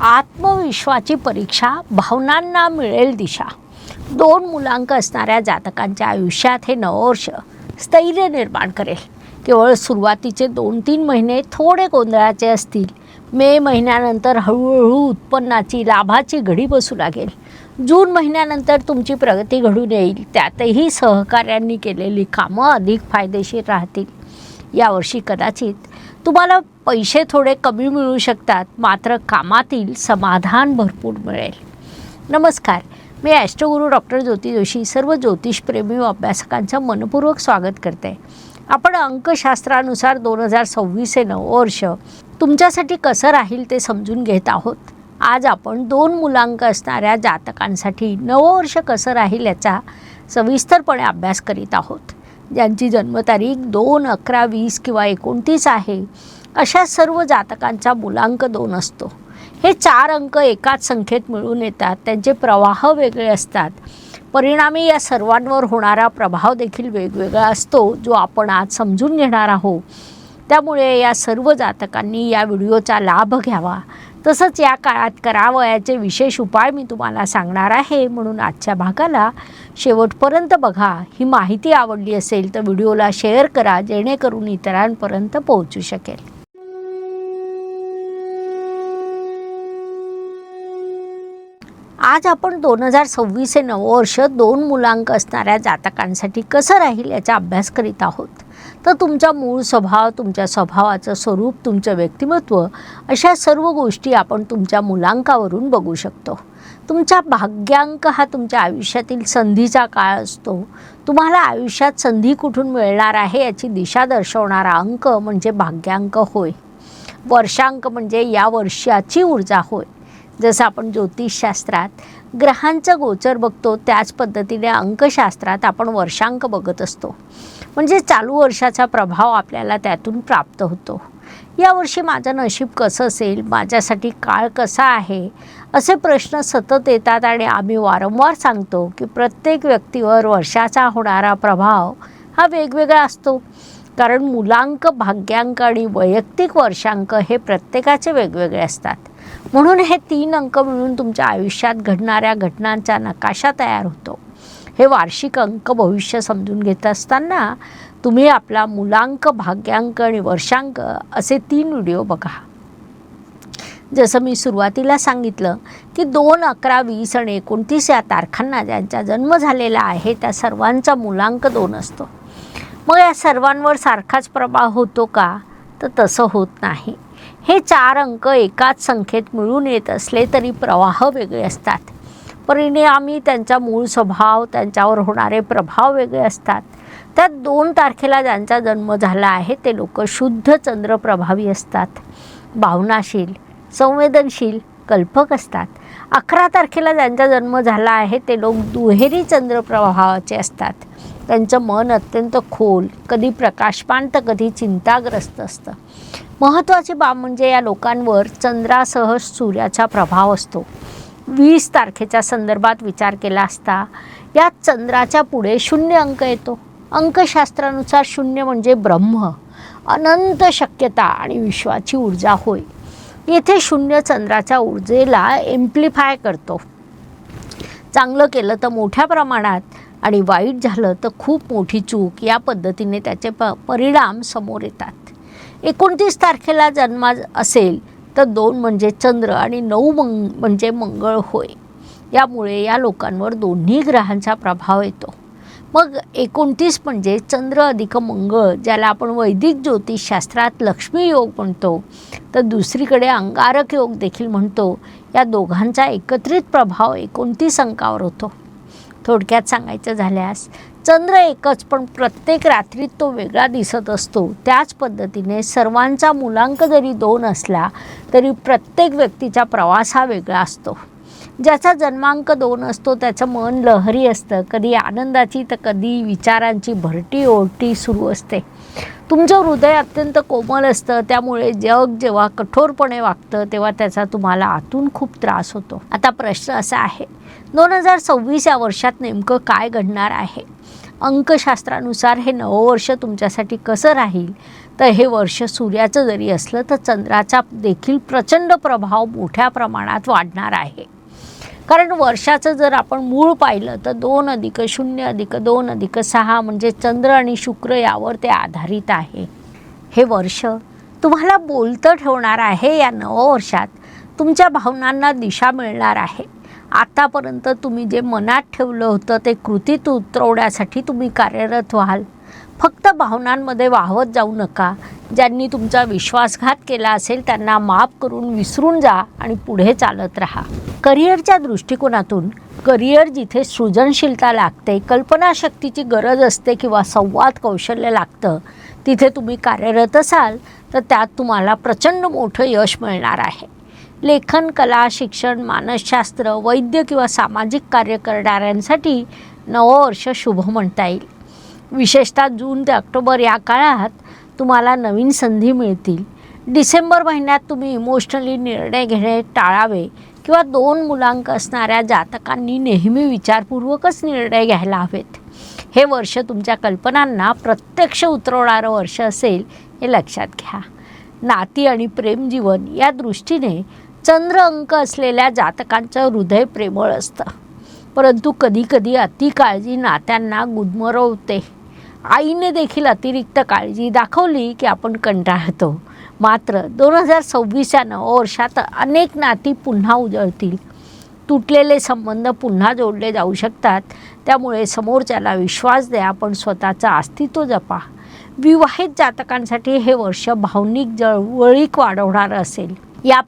आत्मविश्वाची परीक्षा भावनांना मिळेल दिशा. दोन मुलांक असणाऱ्या जातकांच्या आयुष्यात हे नववर्ष स्थैर्य निर्माण करेल. केवळ सुरुवातीचे दोन तीन महिने थोडे गोंधळाचे असतील मे महिन्यानंतर हळूहळू उत्पन्नाची लाभाची घडी बसू लागेल. जून महिन्यानंतर तुमची प्रगती घडून येईल त्यातही सहकाऱ्यांनी केलेली कामं अधिक फायदेशीर राहतील. यावर्षी कदाचित तुम्हाला पैसे थोडे कमी मिळू शकतात मात्र कामातील समाधान भरपूर मिळेल. नमस्कार मी ॲस्ट्रोगुरू डॉक्टर ज्योती जोशी सर्व ज्योतिषप्रेमी व अभ्यासकांचं मनपूर्वक स्वागत करते. आपण अंकशास्त्रानुसार दोन हजार सव्वीस हे नऊ वर्ष तुमच्यासाठी कसं राहील ते समजून घेत आहोत. आज आपण दोन मुलांक असणाऱ्या जातकांसाठी नववर्ष कसं राहील याचा सविस्तरपणे अभ्यास करीत आहोत. ज्यांची जन्मतारीख दोन अकरा वीस किंवा एकोणतीस आहे अशा सर्व जातकांचा मुलांक दोन असतो. हे चार अंक एकाच संख्येत मिळून येतात त्यांचे प्रवाह वेगळे असतात. परिणामी या सर्वांवर होणारा प्रभाव देखील वेगवेगळा असतो जो आपण आज समजून घेणार आहोत. त्यामुळे या सर्व जातकांनी या व्हिडिओचा लाभ घ्यावा. तसंच या काळात करावयाचे विशेष उपाय मी तुम्हाला सांगणार आहे. म्हणून आजच्या भागाला शेवटपर्यंत बघा. ही माहिती आवडली असेल तर व्हिडिओला शेअर करा जेणेकरून इतरांपर्यंत पोहोचू शकेल. आज आपण दोन हजार सव्वीस हे नववर्ष दोन मुलांक असणाऱ्या जातकांसाठी कसं राहील याचा अभ्यास करीत आहोत. तर तुमचा मूळ स्वभाव तुमच्या स्वभावाचं स्वरूप तुमचं व्यक्तिमत्व अशा सर्व गोष्टी आपण तुमच्या मुलांकावरून बघू शकतो. तुमचा भाग्यांक हा तुमच्या आयुष्यातील संधीचा काळ असतो. तुम्हाला आयुष्यात संधी कुठून मिळणार आहे याची दिशा दर्शवणारा अंक म्हणजे भाग्यांक होय. वर्षांक म्हणजे या वर्षाची ऊर्जा होय. जसं आपण ज्योतिषशास्त्रात ग्रहांचं गोचर बघतो त्याच पद्धतीने अंकशास्त्रात आपण वर्षांक बघत असतो. म्हणजे चालू वर्षाचा प्रभाव आपल्याला त्यातून प्राप्त होतो. यावर्षी माझं नशीब कसं असेल? माझ्यासाठी काळ कसा आहे? असे प्रश्न सतत येतात आणि आम्ही वारंवार सांगतो की प्रत्येक व्यक्तीवर वर्षाचा होणारा प्रभाव हा वेगवेगळा असतो. कारण मुलांक भाग्यांक आणि वैयक्तिक वर्षांक हे प्रत्येकाचे वेगवेगळे असतात. म्हणून हे तीन अंक मिळून तुमच्या आयुष्यात घडणाऱ्या घटनांचा नकाशा तयार होतो. हे वार्षिक अंक भविष्य समजून घेत असताना तुम्ही आपला मुलांक भाग्यांक आणि वर्षांक असे तीन व्हिडिओ बघा. जसं मी सुरुवातीला सांगितलं की दोन अकरा वीस आणि एकोणतीस या तारखांना ज्यांचा जन्म झालेला आहे त्या सर्वांचा मुलांक दोन असतो. मग या सर्वांवर सारखाच प्रभाव होतो का? तर तसं होत नाही. हे चार अंक एकाच संख्येत मिळून येत असले तरी प्रवाह वेगळे असतात. परिणामी त्यांचा मूळ स्वभाव त्यांच्यावर होणारे प्रभाव वेगळे असतात. त्यात दोन तारखेला ज्यांचा जन्म झाला आहे ते लोक शुद्ध चंद्रप्रभावी असतात. भावनाशील संवेदनशील कल्पक असतात. अकरा तारखेला ज्यांचा जन्म झाला आहे ते लोक दुहेरी चंद्रप्रभावाचे असतात. त्यांचं मन अत्यंत खोल कधी प्रकाशपान तर कधी चिंताग्रस्त असतं. महत्त्वाची बाब म्हणजे या लोकांवर चंद्रासह सूर्याचा प्रभाव असतो. वीस तारखेच्या संदर्भात विचार केला असता यात चंद्राच्या पुढे शून्य अंक येतो. अंकशास्त्रानुसार शून्य म्हणजे ब्रह्म अनंत शक्यता आणि विश्वाची ऊर्जा होय. येथे शून्य चंद्राच्या ऊर्जेला एम्प्लिफाय करतो. चांगलं केलं तर मोठ्या प्रमाणात आणि वाईट झालं तर खूप मोठी चूक या पद्धतीने त्याचे प परिणाम समोर येतात. एकोणतीस तारखेला जन्मा असेल तर दोन म्हणजे चंद्र आणि नऊ मंग म्हणजे मंगळ होय. यामुळे या लोकांवर दोन्ही ग्रहांचा प्रभाव येतो. मग एकोणतीस म्हणजे चंद्र अधिक मंगळ ज्याला आपण वैदिक ज्योतिषशास्त्रात लक्ष्मी योग म्हणतो तर दुसरीकडे अंगारक योग देखील म्हणतो. या दोघांचा एकत्रित प्रभाव एकोणतीस अंकावर होतो. थोडक्यात सांगायचं झाल्यास चंद्र एकच पण प्रत्येक रात्रीत तो वेगळा दिसत असतो. त्याच पद्धतीने सर्वांचा मुलांक जरी दोन असला तरी प्रत्येक व्यक्तीचा प्रवास हा वेगळा असतो. ज्याचा जन्मांक दोन असतो त्याचं मन लहरी असतं. कधी आनंदाची तर कधी विचारांची भरटी ओरटी सुरू असते. तुमचं हृदय अत्यंत कोमल असतं. त्यामुळे जग जेव्हा कठोरपणे वागतं तेव्हा त्याचा तुम्हाला आतून खूप त्रास होतो. आता प्रश्न असा आहे दोन हजार सव्वीस या वर्षात नेमकं काय घडणार आहे? अंकशास्त्रानुसार हे नववर्ष तुमच्यासाठी कसं राहील? तर हे वर्ष सूर्याचं जरी असलं तर चंद्राचा देखील प्रचंड प्रभाव मोठ्या प्रमाणात वाढणार आहे. कारण वर्षाचं जर आपण मूळ पाहिलं तर दोन अधिक शून्य अधिक दोन अधिक सहा म्हणजे चंद्र आणि शुक्र यावर ते आधारित आहे. हे वर्ष तुम्हाला बोलतं ठेवणार आहे या नववर्षात. तुमच्या भावनांना दिशा मिळणार आहे. आतापर्यंत तुम्ही जे मनात ठेवलं होतं ते कृतीत उतरवण्यासाठी तुम्ही कार्यरत व्हाल. फक्त भावनांमध्ये वाहवत जाऊ नका. ज्यांनी तुमचा विश्वासघात केला असेल त्यांना माफ करून विसरून जा आणि पुढे चालत राहा. करिअरच्या दृष्टिकोनातून करिअर जिथे सृजनशीलता लागते कल्पनाशक्तीची गरज असते किंवा संवाद कौशल्य लागतं तिथे तुम्ही कार्यरत असाल तर त्यात तुम्हाला प्रचंड मोठं यश मिळणार आहे. लेखन कला शिक्षण मानसशास्त्र वैद्य किंवा सामाजिक कार्य करणाऱ्यांसाठी नववर्ष शुभ म्हणता येईल. विशेषतः जून ते ऑक्टोबर या काळात तुम्हाला नवीन संधी मिळतील. डिसेंबर महिन्यात तुम्ही इमोशनली निर्णय घेणे टाळावे किंवा दोन मुलांक असणाऱ्या जातकांनी नेहमी विचारपूर्वकच निर्णय घ्यायला हवेत. हे वर्ष तुमच्या कल्पनांना प्रत्यक्ष उतरवणारं वर्ष असेल हे लक्षात घ्या. नाती आणि प्रेमजीवन या दृष्टीने चंद्र अंक असलेल्या जातकांचं हृदय प्रेमळ असतं. परंतु कधीकधी अति काळजी नात्यांना गुदमरवते. आईने देखील अतिरिक्त काळजी दाखवली की आपण कंटाळतो. मात्र दोन हजार सव्वीसच्या या नववर्षात अनेक नाती पुन्हा उजळतील. तुटलेले संबंध पुन्हा जोडले जाऊ शकतात. त्यामुळे समोरच्याला विश्वास द्या पण स्वतःचं अस्तित्व जपा. विवाहित जातकांसाठी हे वर्ष भावनिक जळवळीक वाढवणारं असेल. या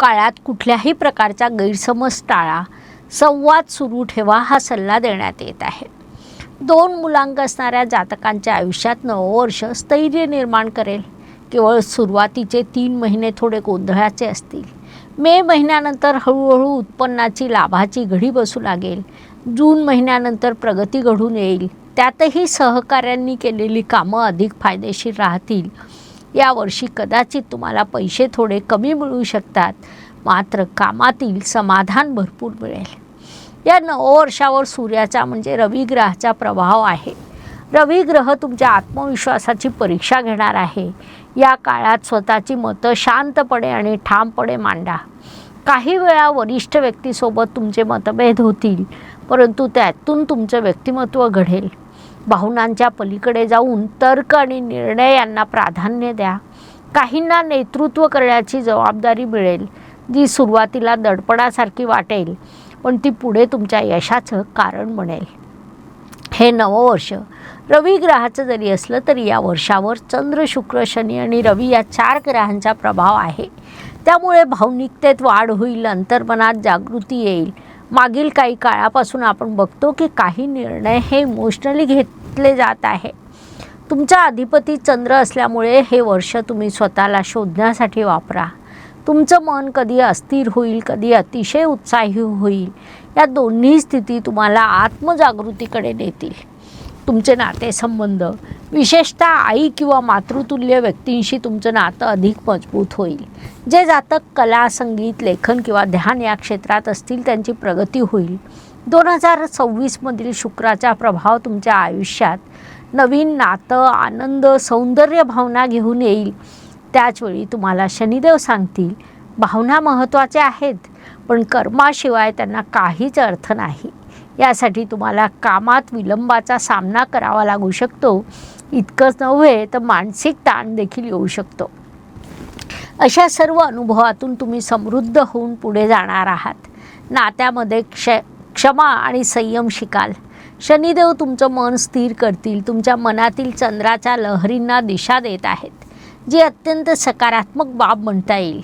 काळात कुठल्याही प्रकारचा गैरसमज टाळा. संवाद सुरू ठेवा हा सल्ला देण्यात येत आहे. दोन मुलांक असणाऱ्या जातकांच्या आयुष्यात नववर्ष स्थैर्य निर्माण करेल. केवळ सुरुवातीचे तीन महिने थोडे गोंधळाचे असतील. मे महिन्यानंतर हळूहळू उत्पन्नाची लाभाची घडी बसू लागेल. जून महिन्यानंतर प्रगती घडून येईल. त्यातही सहकाऱ्यांनी केलेली कामं अधिक फायदेशीर राहतील. यावर्षी कदाचित तुम्हाला पैसे थोडे कमी मिळू शकतात. मात्र कामातील समाधान भरपूर मिळेल. या नववर्षावर सूर्याचा म्हणजे रविग्रहाचा प्रभाव आहे. रविग्रह तुमच्या आत्मविश्वासाची परीक्षा घेणार आहे. या काळात स्वतःची मतं शांतपणे आणि ठामपणे मांडा. काही वेळा वरिष्ठ व्यक्तीसोबत तुमचे मतभेद होतील परंतु त्यातून तुमचं व्यक्तिमत्व घडेल. भावनांच्या पलीकडे जाऊन तर्क आणि निर्णय यांना प्राधान्य द्या. काहींना नेतृत्व करण्याची जबाबदारी मिळेल जी सुरुवातीला दडपणासारखी वाटेल. पण ती पुढे तुमच्या यशाचं कारण बनेल. हे नववर्ष रवी ग्रहाचं जरी असलं तरी या वर्षावर चंद्र शुक्र शनी आणि रवी या चार ग्रहांचा प्रभाव आहे. त्यामुळे भावनिकतेत वाढ होईल अंतर्मनात जागृती येईल. मागील काही काळापासून आपण बघतो की काही निर्णय हे इमोशनली घेतले जात आहे. तुमचा अधिपती चंद्र असल्यामुळे हे वर्ष तुम्ही स्वतःला शोधण्यासाठी वापरा. तुमचं मन कधी अस्थिर होईल कधी अतिशय उत्साही होईल या दोन्ही स्थिती तुम्हाला आत्मजागृतीकडे नेतील. तुमचे नातेसंबंध विशेषतः आई किंवा मातृतुल्य व्यक्तींशी तुमचं नातं अधिक मजबूत होईल. जे जातक कला संगीत लेखन किंवा ध्यान या क्षेत्रात असतील त्यांची प्रगती होईल. दोन हजार सव्वीसमधील शुक्राचा प्रभाव तुमच्या आयुष्यात नवीन नातं आनंद सौंदर्य भावना घेऊन येईल. त्याचवेळी तुम्हाला शनिदेव सांगतील भावना महत्त्वाच्या आहेत पण कर्माशिवाय त्यांना काहीच अर्थ नाही. यासाठी तुम्हाला कामात विलंबाचा सामना करावा लागू शकतो. इतकंच नव्हे तर मानसिक ताण देखील येऊ शकतो. अशा सर्व अनुभवातून तुम्ही समृद्ध होऊन पुढे जाणार आहात. नात्यामध्ये क्ष क्षमा आणि संयम शिकाल. शनिदेव तुमचं मन स्थिर करतील तुमच्या मनातील चंद्राच्या लहरींना दिशा देत आहेत. जी अत्यंत सकारात्मक बाब म्हणता येईल.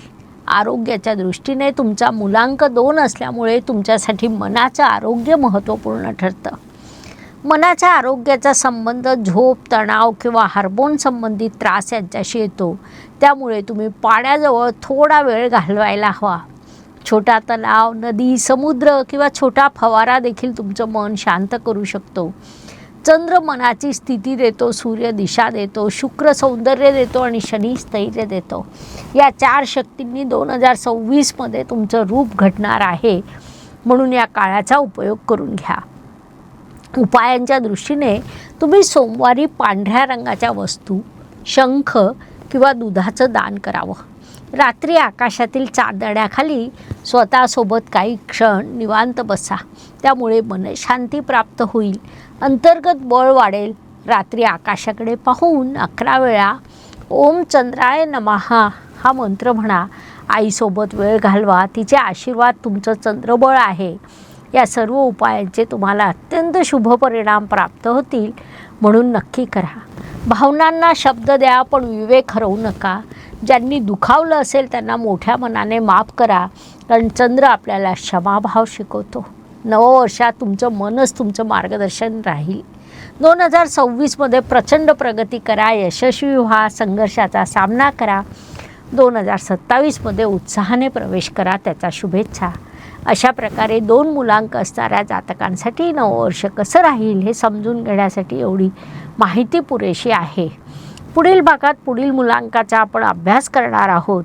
आरोग्याच्या दृष्टीने तुमचा मुलांक दोन असल्यामुळे तुमच्यासाठी मनाचं आरोग्य महत्त्वपूर्ण ठरतं. मनाच्या आरोग्याचा संबंध झोप तणाव किंवा हार्मोन संबंधित त्रास यांच्याशी येतो. त्यामुळे तुम्ही पाण्याजवळ थोडा वेळ घालवायला हवा. छोटा तलाव नदी समुद्र किंवा छोटा फवारा देखील तुमचं मन शांत करू शकतो. चंद्र मनाची स्थिती देतो सूर्य दिशा देतो शुक्र सौंदर्य देतो आणि शनी स्थैर्य देतो. या चार शक्तींनी दोन हजार सव्वीसमध्ये तुमचं रूप घडणार आहे. म्हणून या काळाचा उपयोग करून घ्या. उपायांच्या दृष्टीने तुम्ही सोमवारी पांढऱ्या रंगाच्या वस्तू शंख किंवा दुधाचं दान करावं. रात्री आकाशातील चांदण्याखाली स्वतःसोबत काही क्षण निवांत बसा. त्यामुळे मनशांती प्राप्त होईल. अंतर्गत बळ वाढेल. रात्री आकाशाकडे पाहून अकरा वेळा ओम चंद्राय नमहा हा मंत्र म्हणा. आईसोबत वेळ घालवा. तिचे आशीर्वाद तुमचं चंद्रबळ आहे. या सर्व उपायांचे तुम्हाला अत्यंत शुभ परिणाम प्राप्त होतील म्हणून नक्की करा. भावनांना शब्द द्या पण विवेक हरवू नका. ज्यांनी दुखावलं असेल त्यांना मोठ्या मनाने माफ करा. कारण चंद्र आपल्याला क्षमाभाव शिकवतो. नववर्षात तुमचं मनच तुमचं मार्गदर्शन राहील. दोन हजार सव्वीसमध्ये प्रचंड प्रगती करा यशस्वी व्हा संघर्षाचा सामना करा. दोन हजार सत्तावीसमध्ये उत्साहाने प्रवेश करा त्याचा शुभेच्छा. अशा प्रकारे दोन मुलांक असणाऱ्या जातकांसाठी नववर्ष कसं राहील हे समजून घेण्यासाठी एवढी माहिती पुरेशी आहे. पुढील भागात पुढील मुलांकाचा आपण अभ्यास करणार आहोत.